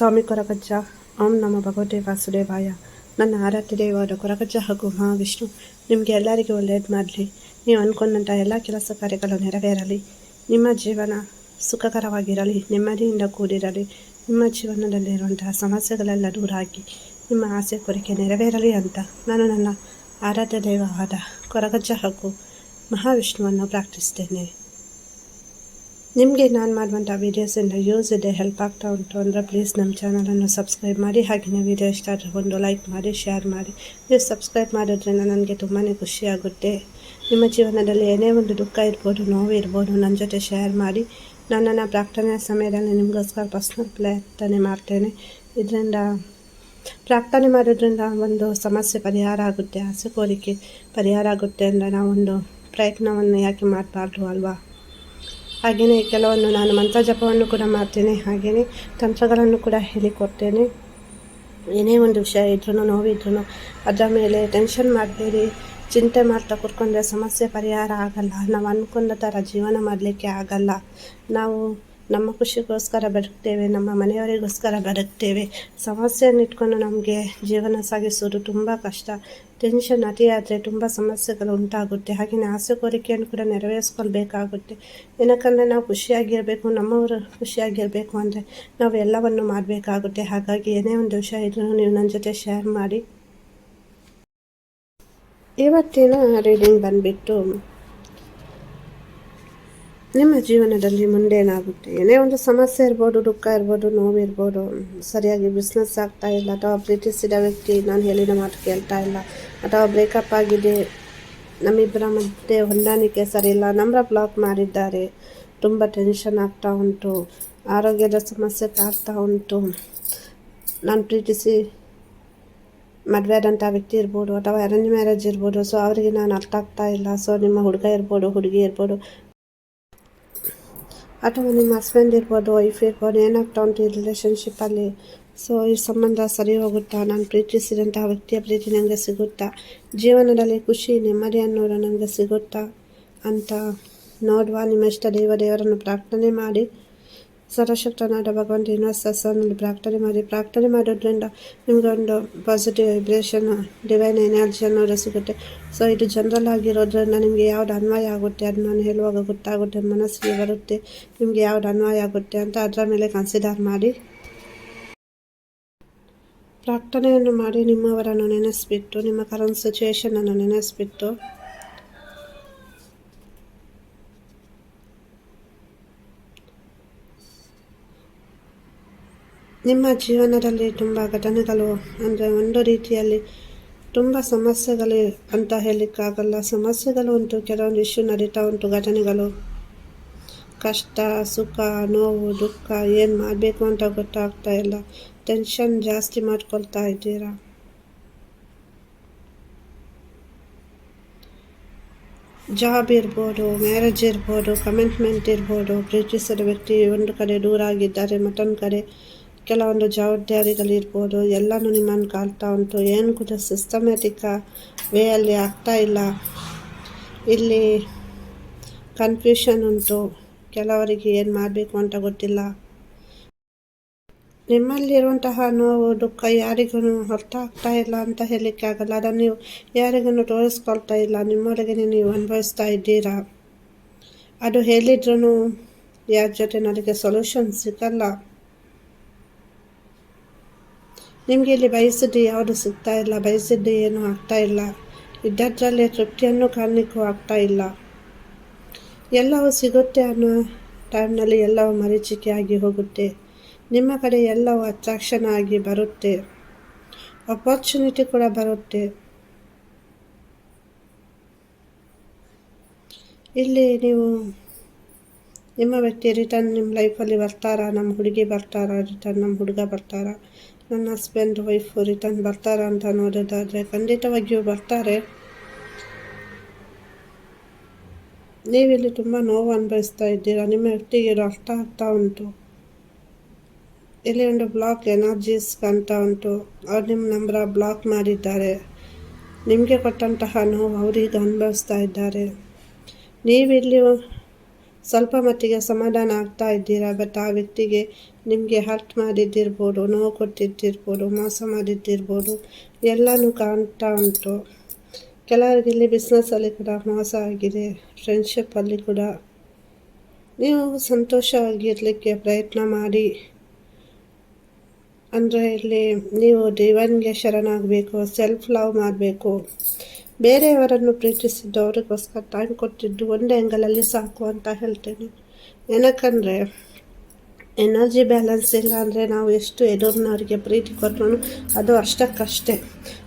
ಸ್ವಾಮಿ ಕೊರಗಜ್ಜ. ಓಂ ನಮ್ಮ ಭಗವತೆ ವಾಸುದೇವಾಯ ನನ್ನ ಆರಾಧ್ಯ ದೇವರ ಕೊರಗಜ್ಜ ಹಾಗೂ ಮಹಾವಿಷ್ಣು, ನಿಮಗೆ ಎಲ್ಲರಿಗೂ ಒಳ್ಳೆಯದು ಮಾಡಲಿ. ನೀವು ಅಂದ್ಕೊಂಡಂಥ ಎಲ್ಲ ಕೆಲಸ ಕಾರ್ಯಗಳು ನೆರವೇರಲಿ. ನಿಮ್ಮ ಜೀವನ ಸುಖಕರವಾಗಿರಲಿ, ನೆಮ್ಮದಿಯಿಂದ ಕೂಡಿರಲಿ. ನಿಮ್ಮ ಜೀವನದಲ್ಲಿರುವಂತಹ ಸಮಸ್ಯೆಗಳೆಲ್ಲ ದೂರಾಗಿ. ನಿಮ್ಮ ಆಸೆ ಕೋರಿಕೆ ನೆರವೇರಲಿ ಅಂತ ನಾನು ನನ್ನ ಆರಾಧ್ಯ ದೈವವಾದ ಕೊರಗಜ್ಜ ಹಾಗೂ ಮಹಾವಿಷ್ಣುವನ್ನು ಪ್ರಾರ್ಥಿಸ್ತೇನೆ. ನಿಮಗೆ ನಾನು ಮಾಡುವಂಥ ವೀಡಿಯೋಸಿಂದ ಯೂಸ್ ಇದೆ ಹೆಲ್ಪ್ ಆಗ್ತಾ ಉಂಟು ಅಂದರೆ ಪ್ಲೀಸ್ ನಮ್ಮ ಚಾನಲನ್ನು ಸಬ್ಸ್ಕ್ರೈಬ್ ಮಾಡಿ ಹಾಗೆಯೇ ವೀಡಿಯೋ ಇಷ್ಟ ಆದರೆ ಒಂದು ಲೈಕ್ ಮಾಡಿ ಶೇರ್ ಮಾಡಿ. ನೀವು ಸಬ್ಸ್ಕ್ರೈಬ್ ಮಾಡೋದ್ರಿಂದ ನನಗೆ ತುಂಬಾ ಖುಷಿಯಾಗುತ್ತೆ ನಿಮ್ಮ ಜೀವನದಲ್ಲಿ ಏನೇ ಒಂದು ದುಃಖ ಇರ್ಬೋದು, ನೋವು ಇರ್ಬೋದು ನನ್ನ ಜೊತೆ ಶೇರ್ ಮಾಡಿ. ನನ್ನನ್ನು ನನ್ನ ಪ್ರಾರ್ಥನೆ ಸಮಯದಲ್ಲಿ ನಿಮಗೋಸ್ಕರ ಪರ್ಸ್ನಲ್ ಪ್ರಾರ್ಥನೆ ಮಾಡ್ತೇನೆ. ಇದರಿಂದ ಪ್ರಾರ್ಥನೆ ಮಾಡೋದ್ರಿಂದ ಒಂದು ಸಮಸ್ಯೆ ಪರಿಹಾರ ಆಗುತ್ತೆ, ಆಸೆ ಕೋರಿಕೆ ಪರಿಹಾರ ಆಗುತ್ತೆ ಅಂದರೆ ನಾವೊಂದು ಪ್ರಯತ್ನವನ್ನು ಯಾಕೆ ಮಾಡಬಾರ್ದು ಅಲ್ವಾ? ಹಾಗೆಯೇ ಕೆಲವೊಂದು ನಾನು ಮಂತ್ರ ಜಪವನ್ನು ಕೂಡ ಮಾಡ್ತೇನೆ, ಹಾಗೆಯೇ ತಂತ್ರಗಳನ್ನು ಕೂಡ ಹೇಳಿಕೊಡ್ತೇನೆ. ಏನೇ ಒಂದು ವಿಷಯ ಇದ್ರೂ ನೋವಿದ್ರೂ ಅದರ ಮೇಲೆ ಟೆನ್ಷನ್ ಮಾಡಬೇಡಿ. ಚಿಂತೆ ಮಾಡ್ತಾ ಕೂತ್ಕೊಂಡ್ರೆ ಸಮಸ್ಯೆ ಪರಿಹಾರ ಆಗಲ್ಲ. ನಾವು ಅನ್ಕೊಂಡ ಥರ ಜೀವನ ಮಾಡಲಿಕ್ಕೆ ಆಗಲ್ಲ. ನಾವು ನಮ್ಮ ಖುಷಿಗೋಸ್ಕರ ಬದುಕ್ತೇವೆ, ನಮ್ಮ ಮನೆಯವರಿಗೋಸ್ಕರ ಬದುಕ್ತೇವೆ. ಸಮಸ್ಯೆಯನ್ನು ಇಟ್ಕೊಂಡು ನಮಗೆ ಜೀವನ ಸಾಗಿಸುವುದು ತುಂಬ ಕಷ್ಟ. ಟೆನ್ಷನ್ ಅತಿಯಾದರೆ ತುಂಬ ಸಮಸ್ಯೆಗಳು ಉಂಟಾಗುತ್ತೆ. ಹಾಗೆಯೇ ಆಸೆ ಕೋರಿಕೆಯನ್ನು ಕೂಡ ನೆರವೇರಿಸ್ಕೊಳ್ಬೇಕಾಗುತ್ತೆ. ಏನಕ್ಕಂದರೆ ನಾವು ಖುಷಿಯಾಗಿರಬೇಕು, ನಮ್ಮವರು ಖುಷಿಯಾಗಿರಬೇಕು ಅಂದರೆ ನಾವು ಎಲ್ಲವನ್ನು ಮಾಡಬೇಕಾಗುತ್ತೆ. ಹಾಗಾಗಿ ಏನೇ ಒಂದು ವಿಷಯ ಇದ್ರೂ ನೀವು ನನ್ನ ಜೊತೆ ಶೇರ್ ಮಾಡಿ. ಇವತ್ತಿನ ರೀಡಿಂಗ್ ಬಂದುಬಿಟ್ಟು ನಿಮ್ಮ ಜೀವನದಲ್ಲಿ ಮುಂದೆ ಏನಾಗುತ್ತೆ ಏನೇ ಒಂದು ಸಮಸ್ಯೆ ಇರ್ಬೋದು, ದುಃಖ ಇರ್ಬೋದು, ನೋವಿರ್ಬೋದು, ಸರಿಯಾಗಿ ಬಿಸ್ನೆಸ್ ಆಗ್ತಾ ಇಲ್ಲ, ಅಥವಾ ಪ್ರೀತಿಸಿದ ವ್ಯಕ್ತಿ ನಾನು ಹೇಳಿದ ಮಾತು ಕೇಳ್ತಾ ಇಲ್ಲ, ಅಥವಾ ಬ್ರೇಕಪ್ ಆಗಿದೆ, ನಮ್ಮಿಬ್ಬರ ಮಧ್ಯೆ ಹೊಂದಾಣಿಕೆ ಸರಿ ಇಲ್ಲ ನಂಬರ್ ಬ್ಲಾಕ್ ಮಾಡಿದ್ದಾರೆ ತುಂಬ ಟೆನ್ಷನ್ ಆಗ್ತಾ ಉಂಟು, ಆರೋಗ್ಯದ ಸಮಸ್ಯೆ ಕಾಡ್ತಾ ಉಂಟು, ನಾನು ಪ್ರೀತಿಸಿ ಮದುವೆ ಆದಂಥ ವ್ಯಕ್ತಿ ಇರ್ಬೋದು, ಅಥವಾ ಅರೇಂಜ್ ಮ್ಯಾರೇಜ್ ಇರ್ಬೋದು ಸೊ ಅವರಿಗೆ ನಾನು ಅರ್ಥ ಆಗ್ತಾ ಇಲ್ಲ ಸೊ ನಿಮ್ಮ ಹುಡುಗ ಇರ್ಬೋದು, ಹುಡುಗಿ ಇರ್ಬೋದು ಅಥವಾ ನಿಮ್ಮ ಹಸ್ಬೆಂಡ್ ಇರ್ಬೋದು ವೈಫ್ ಇರ್ಬೋದು ಏನಾಗ್ತಾ ಉಂಟು ಈ ರಿಲೇಷನ್ಶಿಪ್ಪಲ್ಲಿ ಸೊ ಈ ಸಂಬಂಧ ಸರಿ ಹೋಗುತ್ತಾ ನಾನು ಪ್ರೀತಿಸಿದಂತಹ ವ್ಯಕ್ತಿಯ ಪ್ರೀತಿ ನನಗೆ ಸಿಗುತ್ತಾ ಜೀವನದಲ್ಲಿ ಖುಷಿ ನೆಮ್ಮದಿ ಅನ್ನೋರು ನನಗೆ ಸಿಗುತ್ತಾ ಅಂತ ನೋಡುವ ನಿಮ್ಮ ಇಷ್ಟ ದೇವ ದೇವರನ್ನು ಪ್ರಾರ್ಥನೆ ಮಾಡಿ ಸರ್ವಶಕ್ತನಾದ ಭಗವಂತ ಯೂನಿವರ್ಸಸ್ನಲ್ಲಿ ಪ್ರಾರ್ಥನೆ ಮಾಡಿ ಪ್ರಾರ್ಥನೆ ಮಾಡೋದ್ರಿಂದ ನಿಮಗೊಂದು ಪಾಸಿಟಿವ್ ವೈಬ್ರೇಷನ್ ಡಿವೈನ್ ಎನರ್ಜಿ ಅನ್ನೋದು ಸಿಗುತ್ತೆ. ಸೊ ಇದು ಜನರಲ್ ಆಗಿರೋದ್ರಿಂದ ನಿಮಗೆ ಯಾವ್ದು ಅನ್ವಯ ಆಗುತ್ತೆ ಅದು ನಾನು ಹೇಳುವಾಗ ಗೊತ್ತಾಗುತ್ತೆ, ಮನಸ್ಸಿಗೆ ಬರುತ್ತೆ, ನಿಮಗೆ ಯಾವ್ದು ಅನ್ವಯ ಆಗುತ್ತೆ ಅಂತ ಅದರ ಮೇಲೆ ಕನ್ಸಿಡರ್ ಮಾಡಿ. ಪ್ರಾರ್ಥನೆಯನ್ನು ಮಾಡಿ ನಿಮ್ಮವರನ್ನು ನೆನೆಸ್ಬಿಟ್ಟು, ನಿಮ್ಮ ಕರೆಂಟ್ ಸಿಚುವೇಶನನ್ನು ನೆನೆಸ್ಬಿಟ್ಟು. ನಿಮ್ಮ ಜೀವನದಲ್ಲಿ ತುಂಬ ಘಟನೆಗಳು, ಅಂದರೆ ಒಂದು ರೀತಿಯಲ್ಲಿ ತುಂಬ ಸಮಸ್ಯೆಗಳು ಅಂತ ಹೇಳಲಿಕ್ಕಾಗಲ್ಲ. ಸಮಸ್ಯೆಗಳು ಉಂಟು, ಕೆಲವೊಂದು ಇಶ್ಯೂ ನಡೀತಾ ಉಂಟು, ಘಟನೆಗಳು. ಕಷ್ಟ, ಸುಖ, ನೋವು, ದುಃಖ, ಏನು ಮಾಡಬೇಕು ಅಂತ ಗೊತ್ತಾಗ್ತಾ ಇಲ್ಲ. ಟೆನ್ಷನ್ ಜಾಸ್ತಿ ಮಾಡ್ಕೊಳ್ತಾ ಇದ್ದೀರಾ? ಜಾಬ್ ಇರ್ಬೋದು ಮ್ಯಾರೇಜ್ ಇರ್ಬೋದು ಕಮಿಟ್ಮೆಂಟ್ ಇರ್ಬೋದು, ಪ್ರೀತಿಸಿದ ವ್ಯಕ್ತಿ ಒಂದು ಕಡೆ ದೂರ ಆಗಿದ್ದಾರೆ ಮತ್ತೊಂದು ಕಡೆ ಕೆಲವೊಂದು ಜವಾಬ್ದಾರಿಗಳಿರ್ಬೋದು, ಎಲ್ಲನೂ ನಿಮ್ಮನ್ನು ಕಾಲ್ತಾ ಉಂಟು. ಏನು ಕೂಡ ಸಿಸ್ಟಮ್ಯಾಟಿಕ ವೇಯಲ್ಲಿ ಆಗ್ತಾ ಇಲ್ಲ. ಇಲ್ಲಿ ಕನ್ಫ್ಯೂಷನ್ ಉಂಟು. ಕೆಲವರಿಗೆ ಏನು ಮಾಡಬೇಕು ಅಂತ ಗೊತ್ತಿಲ್ಲ. ನಿಮ್ಮಲ್ಲಿರುವಂತಹ ನೋವು, ದುಃಖ ಯಾರಿಗೂ ಅರ್ಥ ಆಗ್ತಾ ಇಲ್ಲ ಅಂತ ಹೇಳಲಿಕ್ಕೆ ಆಗಲ್ಲ. ಅದನ್ನು ನೀವು ಯಾರಿಗೂ ತೋರಿಸ್ಕೊಳ್ತಾ ಇಲ್ಲ. ನಿಮ್ಮೊಳಗೆ ನೀವು ಅನುಭವಿಸ್ತಾ ಇದ್ದೀರಾ? ಅದು ಹೇಳಿದ್ರೂ ಯಾರ ಜೊತೆ ನನಗೆ ಸೊಲ್ಯೂಷನ್ ಸಿಗಲ್ಲ. ನಿಮಗೆ ಇಲ್ಲಿ ಬಯಸಿದ್ದು ಯಾವುದು ಸಿಗ್ತಾ ಇಲ್ಲ, ಬಯಸಿದ್ದು ಏನೂ ಆಗ್ತಾ ಇಲ್ಲ. ಇದ್ದದ್ರಲ್ಲಿ ತೃಪ್ತಿಯನ್ನು ಕಾಣಲಿಕ್ಕೂ ಆಗ್ತಾ ಇಲ್ಲ. ಎಲ್ಲವೂ ಸಿಗುತ್ತೆ ಅನ್ನೋ ಟೈಮ್ನಲ್ಲಿ ಎಲ್ಲವೂ ಮರೀಚಿಕೆ ಆಗಿ ಹೋಗುತ್ತೆ. ನಿಮ್ಮ ಕಡೆ ಎಲ್ಲವೂ ಅಟ್ರಾಕ್ಷನ್ ಆಗಿ ಬರುತ್ತೆ. ಅಪರ್ಚುನಿಟಿ ಕೂಡ ಬರುತ್ತೆ. ಇಲ್ಲಿ ನೀವು ನಿಮ್ಮ ವ್ಯಕ್ತಿ ರಿಟರ್ನ್ ನಿಮ್ಮ ಲೈಫಲ್ಲಿ ಬರ್ತಾರಾ? ನಮ್ಮ ಹುಡುಗಿ ಬರ್ತಾರಾ? ರಿಟರ್ನ್ ನಮ್ಮ ಹುಡುಗ ಬರ್ತಾರಾ? ನನ್ನ ಹಸ್ಬೆಂಡ್ ವೈಫು ರಿಟರ್ನ್ ಬರ್ತಾರ ಅಂತ ನೋಡೋದಾದರೆ ಖಂಡಿತವಾಗಿಯೂ ಬರ್ತಾರೆ. ನೀವಿಲ್ಲಿ ತುಂಬ ನೋವು ಅನುಭವಿಸ್ತಾ ಇದ್ದೀರಾ? ನಿಮ್ಮ ವ್ಯಕ್ತಿಗೆ ಅರ್ಥ ಆಗ್ತಾ ಉಂಟು. ಇಲ್ಲಿ ಒಂದು ಬ್ಲಾಕ್ ಎನರ್ಜೀಸ್ ಅಂತ ಉಂಟು. ಅವ್ರು ನಿಮ್ಮ ನಂಬರ ಬ್ಲಾಕ್ ಮಾಡಿದ್ದಾರೆ. ನಿಮಗೆ ಕೊಟ್ಟಂತಹ ನೋವು ಅವರಿಗೆ ಅನುಭವಿಸ್ತಾ ಇದ್ದಾರೆ. ನೀವಿಲ್ಲಿ ಸ್ವಲ್ಪ ಮಟ್ಟಿಗೆ ಸಮಾಧಾನ ಆಗ್ತಾ ಇದ್ದೀರಾ? ಬಟ್ ಆ ವ್ಯಕ್ತಿಗೆ ನಿಮಗೆ ಹರ್ಟ್ ಮಾಡಿದ್ದಿರ್ಬೋದು, ನೋವು ಕೊಟ್ಟಿದ್ದಿರ್ಬೋದು, ಮೋಸ ಮಾಡಿದ್ದಿರ್ಬೋದು, ಎಲ್ಲನೂ ಕಾಣ್ತಾ ಉಂಟು. ಕೆಲವರಿಗೆ ಬಿಸ್ನೆಸ್ಸಲ್ಲಿ ಕೂಡ ಮೋಸ ಆಗಿದೆ ಫ್ರೆಂಡ್ಶಿಪ್ಪಲ್ಲಿ ಕೂಡ. ನೀವು ಸಂತೋಷವಾಗಿರಲಿಕ್ಕೆ ಪ್ರಯತ್ನ ಮಾಡಿ. ಅಂದರೆ ಇಲ್ಲಿ ನೀವು ದೇವನಿಗೆ ಶರಣಾಗಬೇಕು ಸೆಲ್ಫ್ ಲವ್ ಮಾಡಬೇಕು. ಬೇರೆಯವರನ್ನು ಪ್ರೀತಿಸಿದ್ದು ಅವರಿಗೋಸ್ಕರ ಟೈಮ್ ಕೊಟ್ಟಿದ್ದು ಒಂದೇ ಆ್ಯಂಗಲಲ್ಲಿ ಸಾಕು ಅಂತ ಹೇಳ್ತೇನೆ. ಏನಕ್ಕಂದರೆ ಎನರ್ಜಿ ಬ್ಯಾಲೆನ್ಸ್ ಇಲ್ಲ ಅಂದರೆ ನಾವು ಎಷ್ಟು ಎದುರ್ನವ್ರಿಗೆ ಪ್ರೀತಿ ಕೊಟ್ಟರು ಅದು ಅಷ್ಟಕ್ಕಷ್ಟೇ.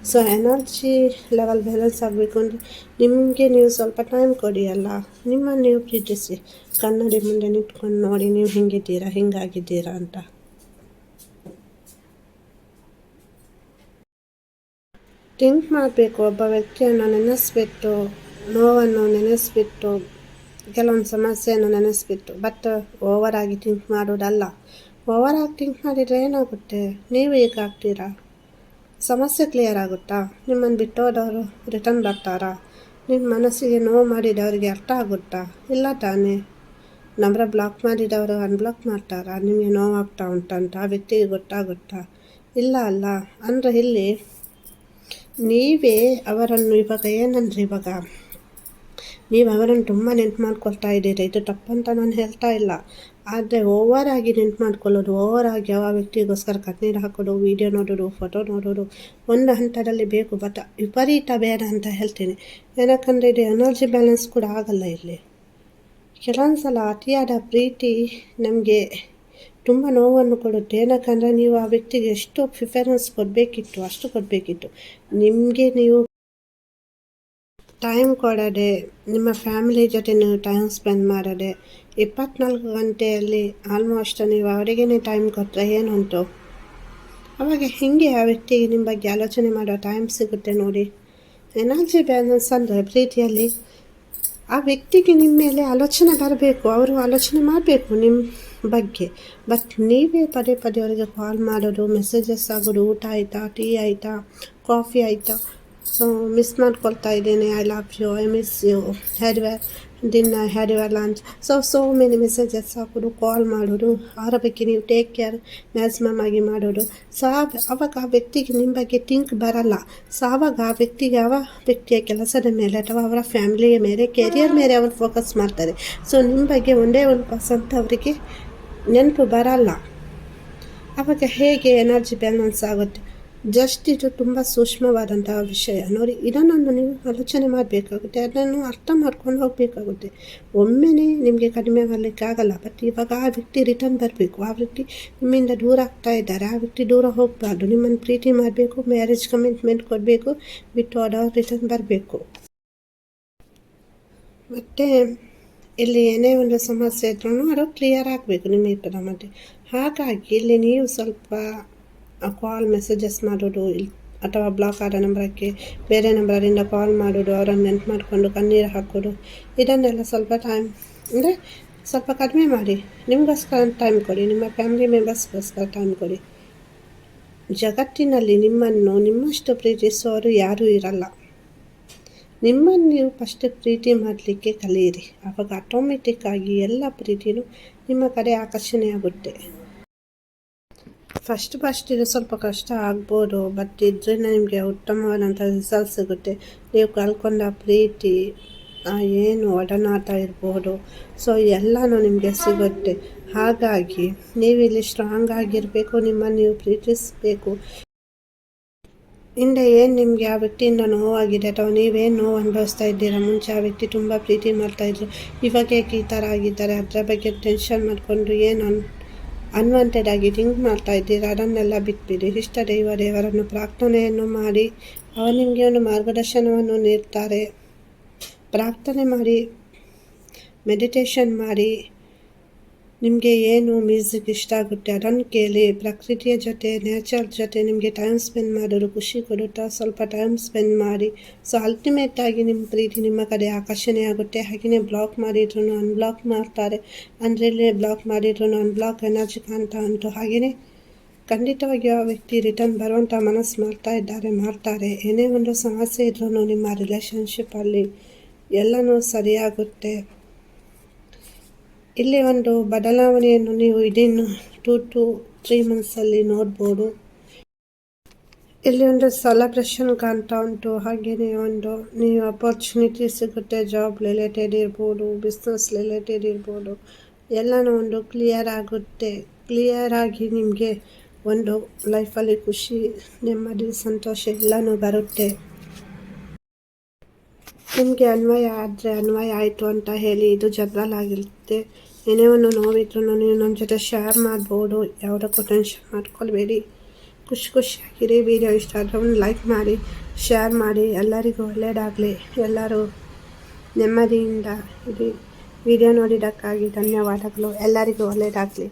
ಸೊ ಎನರ್ಜಿ ಲೆವೆಲ್ ಬ್ಯಾಲೆನ್ಸ್ ಆಗಬೇಕು ಅಂದರೆ ನಿಮಗೆ ನೀವು ಸ್ವಲ್ಪ ಟೈಮ್ ಕೊಡಿ ಅಲ್ಲ. ನಿಮ್ಮನ್ನು ನೀವು ಪ್ರೀತಿಸಿ. ಕನ್ನಡಿ ಮುಂದೆ ನಿಂತ್ಕೊಂಡು ನೋಡಿ, ನೀವು ಹೆಂಗಿದ್ದೀರಾ, ಹೆಂಗಾಗಿದ್ದೀರಾ ಅಂತ. ಥಿಂಕ್ ಮಾಡಬೇಕು ಒಬ್ಬ ವ್ಯಕ್ತಿಯನ್ನು ನೆನೆಸ್ಬಿಟ್ಟು, ನೋವನ್ನು ನೆನೆಸ್ಬಿಟ್ಟು, ಕೆಲವೊಂದು ಸಮಸ್ಯೆಯನ್ನು ನೆನೆಸ್ಬಿಟ್ಟು ಬಟ್ ಓವರಾಗಿ ಥಿಂಕ್ ಮಾಡೋದಲ್ಲ ಓವರಾಗಿ ಥಿಂಕ್ ಮಾಡಿದರೆ ಏನಾಗುತ್ತೆ? ನೀವು ಈಗ ಆಗ್ತೀರಾ? ಸಮಸ್ಯೆ ಕ್ಲಿಯರ್ ಆಗುತ್ತಾ? ನಿಮ್ಮನ್ನು ಬಿಟ್ಟೋದವರು ರಿಟರ್ನ್ ಬರ್ತಾರಾ? ನಿಮ್ಮ ಮನಸ್ಸಿಗೆ ನೋವು ಮಾಡಿದವರಿಗೆ ಅರ್ಥ ಆಗುತ್ತಾ? ಇಲ್ಲ ತಾನೇ? ನಂಬರ ಬ್ಲಾಕ್ ಮಾಡಿದವರು ಅನ್ಬ್ಲಾಕ್ ಮಾಡ್ತಾರಾ? ನಿಮಗೆ ನೋವಾಗ್ತಾ ಉಂಟಂತ, ಆ ವ್ಯಕ್ತಿಗೆ ಗೊತ್ತಾಗುತ್ತಾ? ಇಲ್ಲ ಅಲ್ಲ. ಅಂದರೆ ಇಲ್ಲಿ ನೀವೇ ಅವರನ್ನು ಇವಾಗ ಏನಂದ್ರೆ ಇವಾಗ ನೀವು ಅವರನ್ನು ತುಂಬ ನೆನ್ಪು ಮಾಡ್ಕೊಳ್ತಾ ಇದ್ದೀರಿ. ಇದು ತಪ್ಪಂತ ನಾನು ಹೇಳ್ತಾ ಇಲ್ಲ. ಆದರೆ ಓವರ್ ಆಗಿ ನೆನ್ಪು ಮಾಡ್ಕೊಳ್ಳೋದು ಓವರ್ ಆಗಿ ಯಾವ ವ್ಯಕ್ತಿಗೋಸ್ಕರ ಕಣ್ಣೀರು ಹಾಕೋದು, ವೀಡಿಯೋ ನೋಡೋದು, ಫೋಟೋ ನೋಡೋದು, ಒಂದು ಹಂತದಲ್ಲಿ ಬೇಕು, ಬಟ್ ವಿಪರೀತ ಬೇಡ ಅಂತ ಹೇಳ್ತೀನಿ. ಏನಕ್ಕಂದರೆ ಇದು ಎನರ್ಜಿ ಬ್ಯಾಲೆನ್ಸ್ ಕೂಡ ಆಗಲ್ಲ ಇಲ್ಲಿ. ಕೆಲವೊಂದು ಸಲ ಅತಿಯಾದ ಪ್ರೀತಿ ನಮಗೆ ತುಂಬ ನೋವನ್ನು ಕೊಡುತ್ತೆ. ಏನಕ್ಕಂದರೆ ನೀವು ಆ ವ್ಯಕ್ತಿಗೆ ಎಷ್ಟು ಪ್ರಿಫರೆನ್ಸ್ ಕೊಡಬೇಕಿತ್ತು, ಅಷ್ಟು ಕೊಡಬೇಕಿತ್ತು. ನಿಮಗೆ ನೀವು ಟೈಮ್ ಕೊಡದೆ, ನಿಮ್ಮ ಫ್ಯಾಮಿಲಿ ಜೊತೆ ನೀವು ಟೈಮ್ ಸ್ಪೆಂಡ್ ಮಾಡದೆ, ಇಪ್ಪತ್ನಾಲ್ಕು ಗಂಟೆಯಲ್ಲಿ ಆಲ್ಮೋಸ್ಟ್ ನೀವು ಅವರಿಗೇ ಟೈಮ್ ಕೊಟ್ಟರೆ ಏನುಂಟು? ಅವಾಗ ಹೇಗೆ ಆ ವ್ಯಕ್ತಿಗೆ ನಿಮ್ಮ ಬಗ್ಗೆ ಆಲೋಚನೆ ಮಾಡೋ ಟೈಮ್ ಸಿಗುತ್ತೆ ನೋಡಿ. ಎನರ್ಜಿ ಬ್ಯಾಲೆನ್ಸ್ ಅಂದರೆ ಪ್ರೀತಿಯಲ್ಲಿ ಆ ವ್ಯಕ್ತಿಗೆ ನಿಮ್ಮ ಮೇಲೆ ಆಲೋಚನೆ ಬರಬೇಕು, ಅವರು ಆಲೋಚನೆ ಮಾಡಬೇಕು ನಿಮ್ಮ ಬಗ್ಗೆ. ಬಟ್ ನೀವೇ ಪದೇ ಪದೇ ಅವರಿಗೆ ಕಾಲ್ ಮಾಡೋದು ಮೆಸೇಜಸ್ ಆಗೋದು ಊಟ ಆಯಿತಾ ಟೀ ಆಯಿತಾ ಕಾಫಿ ಆಯಿತಾ ಸೊ ಮಿಸ್ ಮಾಡ್ಕೊಳ್ತಾ ಇದ್ದೇನೆ I love you I miss you had where dinner had your lunch so so many messages ಹಾಕೋದು ಕಾಲ್ ಮಾಡೋದು ಅವರ ಬಗ್ಗೆ ನೀವು ಟೇಕ್ ಕೇರ್ ಮ್ಯಾಕ್ಸಿಮಮ್ ಆಗಿ ಮಾಡೋದು ಸೊ ಅವಾಗ ಆ ವ್ಯಕ್ತಿಗೆ ನಿಮ್ಮ ಬಗ್ಗೆ ಥಿಂಕ್ ಬರಲ್ಲ. ಸೊ ಆವಾಗ ಆ ವ್ಯಕ್ತಿಗೆ ಆ ವ್ಯಕ್ತಿಯ ಕೆಲಸದ ಮೇಲೆ ಅಥವಾ ಅವರ ಫ್ಯಾಮಿಲಿಯ ಮೇಲೆ ಕೆರಿಯರ್ ಮೇಲೆ ಅವರು ಫೋಕಸ್ ಮಾಡ್ತಾರೆ. ಸೊ ನಿಮ್ಮ ಬಗ್ಗೆ ಒಂದೇ ಒಂದು ಪರ್ಸೆಂಟ್ ಅವರಿಗೆ ನೆನಪು ಬರಲ್ಲ. ಆವಾಗ ಹೇಗೆ ಎನರ್ಜಿ ಬ್ಯಾಲೆನ್ಸ್ ಆಗುತ್ತೆ? ಜಸ್ಟ್ ಇದು ತುಂಬ ಸೂಕ್ಷ್ಮವಾದಂತಹ ವಿಷಯ. ನೋಡಿ ಇದನ್ನೊಂದು ನೀವು ಆಲೋಚನೆ ಮಾಡಬೇಕಾಗುತ್ತೆ. ಅದನ್ನು ಅರ್ಥ ಮಾಡ್ಕೊಂಡು ಹೋಗಬೇಕಾಗುತ್ತೆ. ಒಮ್ಮೆನೇ ನಿಮಗೆ ಕಡಿಮೆ ಮಾಡಲಿಕ್ಕೆ ಆಗಲ್ಲ. ಬಟ್ ಇವಾಗ ಆ ವ್ಯಕ್ತಿ ರಿಟರ್ನ್ ಬರಬೇಕು. ಆ ವ್ಯಕ್ತಿ ನಿಮ್ಮಿಂದ ದೂರ ಆಗ್ತಾ ಇದ್ದಾರೆ. ಆ ವ್ಯಕ್ತಿ ದೂರ ಹೋಗಬಾರ್ದು. ನಿಮ್ಮನ್ನು ಪ್ರೀತಿ ಮಾಡಬೇಕು ಮ್ಯಾರೇಜ್ ಕಮಿಟ್ಮೆಂಟ್ ಕೊಡಬೇಕು ಬಿಟ್ಟು ಆಡೋ ರಿಟರ್ನ್ ಬರಬೇಕು. ಮತ್ತು ಇಲ್ಲಿ ಏನೇ ಒಂದು ಸಮಸ್ಯೆ ಇದ್ರೂ ಅದು ಕ್ಲಿಯರ್ ಆಗಬೇಕು ನಿಮ್ಮ ಇಬ್ಬರ ಮಧ್ಯೆ ಹಾಗಾಗಿ ಇಲ್ಲಿ ನೀವು ಸ್ವಲ್ಪ ಕಾಲ್ ಮೆಸೇಜಸ್ ಮಾಡೋದು ಅಥವಾ ಬ್ಲಾಕ್ ಆದ ನಂಬರಕ್ಕೆ ಬೇರೆ ನಂಬರಿಂದ ಕಾಲ್ ಮಾಡೋದು, ಅವರನ್ನು ನೆನ್ಪು ಮಾಡಿಕೊಂಡು ಕಣ್ಣೀರು ಹಾಕೋದು, ಇದನ್ನೆಲ್ಲ ಸ್ವಲ್ಪ ಟೈಮ್ ಅಂದರೆ ಸ್ವಲ್ಪ ಕಡಿಮೆ ಮಾಡಿ. ನಿಮಗೋಸ್ಕರ ಟೈಮ್ ಕೊಡಿ, ನಿಮ್ಮ ಫ್ಯಾಮಿಲಿ ಮೆಂಬರ್ಸ್ಗೋಸ್ಕರ ಟೈಮ್ ಕೊಡಿ. ಜಗತ್ತಿನಲ್ಲಿ ನಿಮ್ಮನ್ನು, ನಿಮ್ಮಷ್ಟು ಪ್ರೀತಿಸುವವರು ಯಾರೂ ಇರಲ್ಲ. ನಿಮ್ಮನ್ನು ನೀವು ಫಸ್ಟ್ ಪ್ರೀತಿ ಮಾಡಲಿಕ್ಕೆ ಕಲಿಯಿರಿ. ಆವಾಗ ಆಟೋಮೆಟಿಕ್ ಆಗಿ ಎಲ್ಲ ಪ್ರೀತಿಯೂ ನಿಮ್ಮ ಕಡೆ ಆಕರ್ಷಣೆ ಆಗುತ್ತೆ. ಫಸ್ಟ್ ಫಸ್ಟ್ ಇದು ಸ್ವಲ್ಪ ಕಷ್ಟ ಆಗ್ಬೋದು ಬಟ್ ಇದರಿಂದ ನಿಮಗೆ ಉತ್ತಮವಾದಂಥ ರಿಸಲ್ಟ್ ಸಿಗುತ್ತೆ. ನೀವು ಕಲ್ಕೊಂಡ ಪ್ರೀತಿ ಏನು ಒಡನಾಟ ಇರ್ಬೋದು ಸೊ ಎಲ್ಲನೂ ನಿಮಗೆ ಸಿಗುತ್ತೆ. ಹಾಗಾಗಿ ನೀವು ಇಲ್ಲಿ ಸ್ಟ್ರಾಂಗ್ ಆಗಿರಬೇಕು, ನಿಮ್ಮನ್ನು ನೀವು ಪ್ರೀತಿಸಬೇಕು. ಹಿಂದೆ ಏನು ನಿಮಗೆ ಆ ವ್ಯಕ್ತಿಯಿಂದ ನೋವಾಗಿದೆ ಅಥವಾ ನೀವೇನು ನೋವು ಅನುಭವಿಸ್ತಾ ಇದ್ದೀರಾ? ಮುಂಚೆ ಆ ವ್ಯಕ್ತಿ ತುಂಬ ಪ್ರೀತಿ ಮಾಡ್ತಾಯಿದ್ರು ಇವಾಗ ಯಾಕೆ ಈ ಥರ ಆಗಿದ್ದಾರೆ? ಅದರ ಬಗ್ಗೆ ಟೆನ್ಷನ್ ಮಾಡಿಕೊಂಡು ಏನು ಅನ್ ಅನ್ವಾಂಟೆಡ್ ಆಗಿ ಥಿಂಕ್ ಮಾಡ್ತಾ ಇದ್ದೀರಾ? ಅದನ್ನೆಲ್ಲ ಬಿಟ್ಬಿಡಿ. ಇಷ್ಟ ದೈವ ದೇವರನ್ನು ಪ್ರಾರ್ಥನೆಯನ್ನು ಮಾಡಿ, ಅವರು ನಿಮಗೆ ಒಂದು ಮಾರ್ಗದರ್ಶನವನ್ನು ನೀಡ್ತಾರೆ. ಪ್ರಾರ್ಥನೆ ಮಾಡಿ ಮೆಡಿಟೇಷನ್ ಮಾಡಿ ನಿಮಗೆ ಏನು ಮ್ಯೂಸಿಕ್ ಇಷ್ಟ ಆಗುತ್ತೆ ಅದನ್ನು ಕೇಳಿ ಪ್ರಕೃತಿಯ ಜೊತೆ ನೇಚರ್ ಜೊತೆ ನಿಮಗೆ ಟೈಮ್ ಸ್ಪೆಂಡ್ ಮಾಡಲು ಖುಷಿ ಕೊಡುತ್ತಾ ಸ್ವಲ್ಪ ಟೈಮ್ ಸ್ಪೆಂಡ್ ಮಾಡಿ. ಸೊ ಅಲ್ಟಿಮೇಟಾಗಿ ನಿಮ್ಮ ಪ್ರೀತಿ ನಿಮ್ಮ ಕಡೆ ಆಕರ್ಷಣೆ ಆಗುತ್ತೆ. ಹಾಗೆಯೇ ಬ್ಲಾಕ್ ಮಾಡಿದ್ರು ಅನ್ಬ್ಲಾಕ್ ಮಾಡ್ತಾರೆ. ಅಂದರೆ ಬ್ಲಾಕ್ ಮಾಡಿದ್ರು ಅನ್ಬ್ಲಾಕ್ ಎನರ್ಜಿ ಕಾಣ್ತಾ ಉಂಟು. ಹಾಗೆಯೇ ಖಂಡಿತವಾಗಿ ಆ ವ್ಯಕ್ತಿ ರಿಟರ್ನ್ ಬರುವಂಥ ಮನಸ್ಸು ಮಾಡ್ತಾ ಇದ್ದಾರೆ, ಮಾಡ್ತಾರೆ. ಏನೇ ಒಂದು ಸಮಸ್ಯೆ ಇದ್ರೂ ನಿಮ್ಮ ರಿಲೇಷನ್ಶಿಪ್ಪಲ್ಲಿ ಎಲ್ಲನೂ ಸರಿಯಾಗುತ್ತೆ. ಇಲ್ಲಿ ಒಂದು ಬದಲಾವಣೆಯನ್ನು ನೀವು ಇದಿನ್ನು ಟೂ ಟು ತ್ರೀ ಮಂತ್ಸಲ್ಲಿ ನೋಡ್ಬೋದು. ಇಲ್ಲಿ ಒಂದು ಸೆಲೆಬ್ರೇಷನ್ ಕಾಣ್ತಾ ಉಂಟು. ಹಾಗೆಯೇ ಒಂದು ನೀವು ಅಪರ್ಚುನಿಟಿ ಸಿಗುತ್ತೆ ಜಾಬ್ ರಿಲೇಟೆಡ್ ಇರ್ಬೋದು ಬಿಸ್ನೆಸ್ ರಿಲೇಟೆಡ್ ಇರ್ಬೋದು. ಎಲ್ಲನೂ ಒಂದು ಕ್ಲಿಯರ್ ಆಗುತ್ತೆ. ಕ್ಲಿಯರ್ ಆಗಿ ನಿಮಗೆ ಒಂದು ಲೈಫಲ್ಲಿ ಖುಷಿ, ನೆಮ್ಮದಿ, ಸಂತೋಷ ಎಲ್ಲನೂ ಬರುತ್ತೆ. ನಿಮಗೆ ಅನ್ವಯ ಆದರೆ ಅನ್ವಯ ಆಯಿತು ಅಂತ ಹೇಳಿ ಇದು ಜನರಲ್ ಆಗಿರುತ್ತೆ. ಏನೇ ಒಂದು ನೋವಿದ್ರು ನೀವು ನಮ್ಮ ಜೊತೆ ಶೇರ್ ಮಾಡ್ಬೋದು. ಯಾವುದಕ್ಕೂ ಟೆನ್ಷನ್ ಮಾಡ್ಕೊಳ್ಬೇಡಿ. ಖುಷಿ ಖುಷಿಯಾಗಿರಿ. ವಿಡಿಯೋ ಇಷ್ಟ ಆದರೆ ಒಂದು ಲೈಕ್ ಮಾಡಿ ಶೇರ್ ಮಾಡಿ. ಎಲ್ಲರಿಗೂ ಒಳ್ಳೆಯದಾಗಲಿ ಎಲ್ಲರೂ ನೆಮ್ಮದಿಯಿಂದ ಇರಿ. ವಿಡಿಯೋ ನೋಡಿದಕ್ಕಾಗಿ ಧನ್ಯವಾದಗಳು. ಎಲ್ಲರಿಗೂ ಒಳ್ಳೆಯದಾಗಲಿ